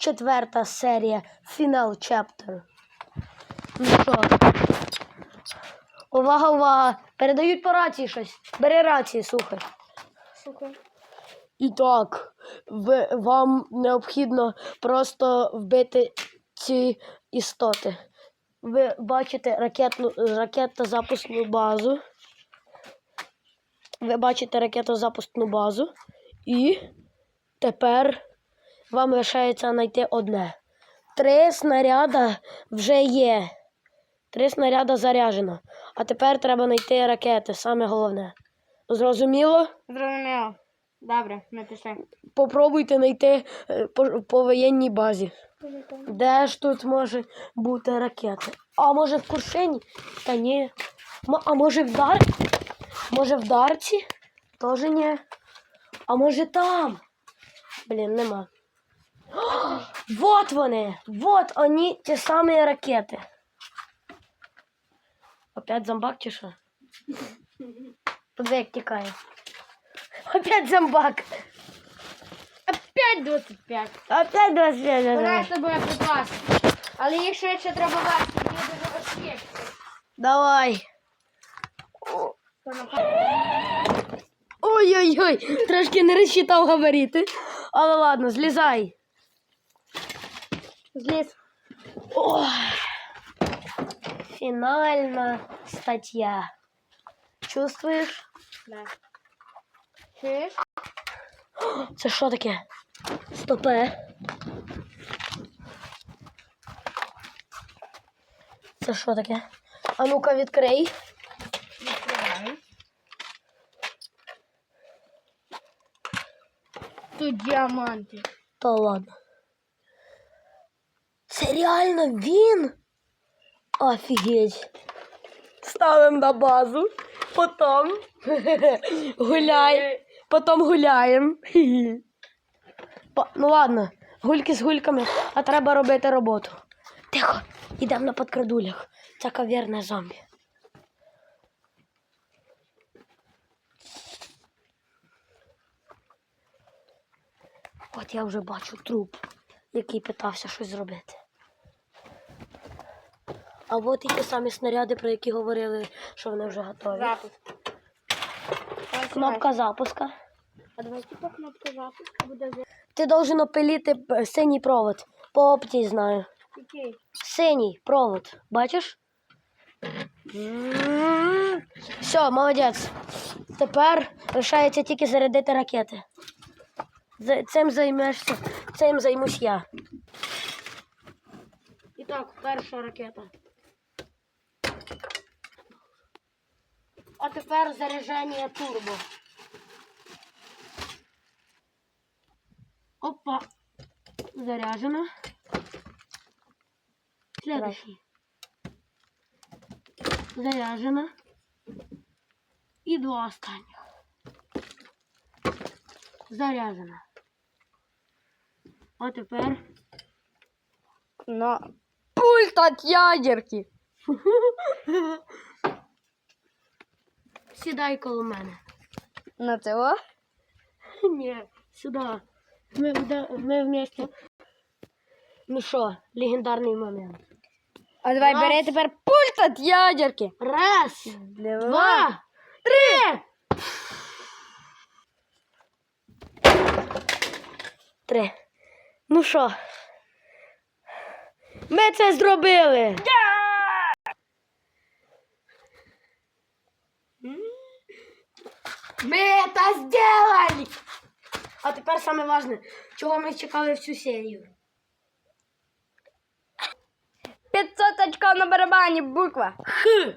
четверта серія Final Chapter. Ну що? Увага, увага! Передають по рації щось. Бери рації, слухай. Слухай. І так, ви, вам необхідно просто вбити ці істоти. Ви бачите ракетну, ракетозапускну базу. Ви бачите ракетозапускну базу. І тепер вам лишається знайти одне. Три снаряда вже є. Три снаряда заряджено. А тепер треба знайти ракети, саме головне. Зрозуміло? Зрозуміло. Добре, пішли. Попробуйте знайти е, по, по воєнній базі. Де ж тут може бути ракети? А може в Куршині? Та ні. А може в Дар... Може в Дарці? Тоже ні. А може там? Блін, нема. Вот вони! Вот вони, ті самі ракети. Опять зомбак чи що? Подивись, як тікає. Опять зомбак. Опять 25. Опять 25. Вона з тобою припас. Але їх швидше треба вести, мені дуже важкі. Давай. Ой-ой-ой, трошки не розчитав габарити. Але ладно, злізай. Зліз. Ой. Фінальна стаття. Чувствуєш? Да. Чуєш? Це що таке? Стопе. Це що таке? А ну-ка відкрий. Відкривай. Тут діаманти. Та ладно. Це реально він? Офігеть. Ставимо на базу. Потім гуляй. Потім гуляємо. Ну ладно, гульки з гульками, а треба робити роботу. Тихо, йдемо на подкрадулях. Це кав'ярна зомбі. От я вже бачу труп, який питався щось зробити. А от і ті самі снаряди, про які говорили, що вони вже готові. Запуск. Кнопка запуска. А давай типа кнопка запуску буде за Ти должен опилити синій провод. По опції знаю. який? Синій провод. Бачиш? Все, молодець. Тепер лишається тільки зарядити ракети. Цим займешся, цим займусь я. І так, перша ракета. А тепер заряджання турбо. Опа. Заряджено. Следующий. Заряджено. І два останніх. Заряджено. А тепер На пульт от ядерки. сідай коло мене. На цього? Ні, сюди. Ми, ми вместе. Ну що, легендарний момент. А давай Раз. бери тепер пульт от ядерки. Раз, Два. два, три. Три. Ну що? Ми це зробили. Ми це зробили. А тепер саме важне, чого ми чекали всю серію. 500 очков на барабані, буква. Х.